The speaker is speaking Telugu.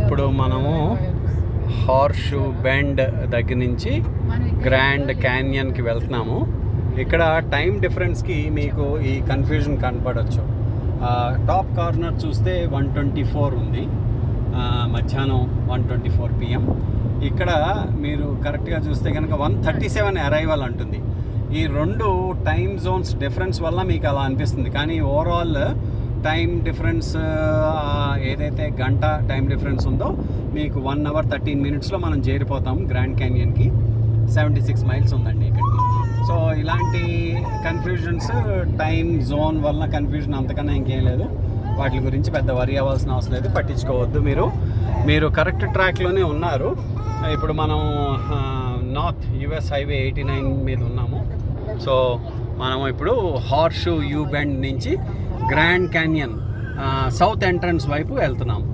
ఇప్పుడు మనము హార్షు బెండ్ దగ్గర నుంచి గ్రాండ్ క్యాన్యన్కి వెళ్తున్నాము. ఇక్కడ టైం డిఫరెన్స్కి మీకు ఈ కన్ఫ్యూజన్ కనపడవచ్చు టాప్ కార్నర్ చూస్తే వన్ ట్వంటీ ఫోర్ ఉంది. మధ్యాహ్నం వన్ ట్వంటీ ఫోర్ పిఎం. ఇక్కడ మీరు కరెక్ట్గా చూస్తే కనుక వన్ థర్టీ సెవెన్ అరైవల్ అంటుంది. ఈ రెండు టైం జోన్స్ డిఫరెన్స్ వల్ల మీకు అలా అనిపిస్తుంది. కానీ ఓవరాల్ టైం డిఫరెన్స్ ఏదైతే గంట టైం డిఫరెన్స్ ఉందో మీకు వన్ అవర్ థర్టీన్ మినిట్స్లో మనం చేరిపోతాం గ్రాండ్ క్యానియన్కి. సెవెంటీ సిక్స్ మైల్స్ ఉందండి ఇక్కడికి. సో ఇలాంటి కన్ఫ్యూజన్స్ టైం జోన్ వల్ల కన్ఫ్యూజన్ అంతకన్నా ఇంకేం లేదు. వాటి గురించి పెద్ద వరి అవ్వాల్సిన అవసరం లేదు. పట్టించుకోవద్దు మీరు. మీరు కరెక్ట్ ట్రాక్లోనే ఉన్నారు. ఇప్పుడు మనం north US highway eighty nine మీద ఉన్నాము. సో మనం ఇప్పుడు హార్షు యూ బెండ్ నుంచి గ్రాండ్ క్యాన్యన్ సౌత్ ఎంట్రన్స్ వైపు వెళ్తున్నాము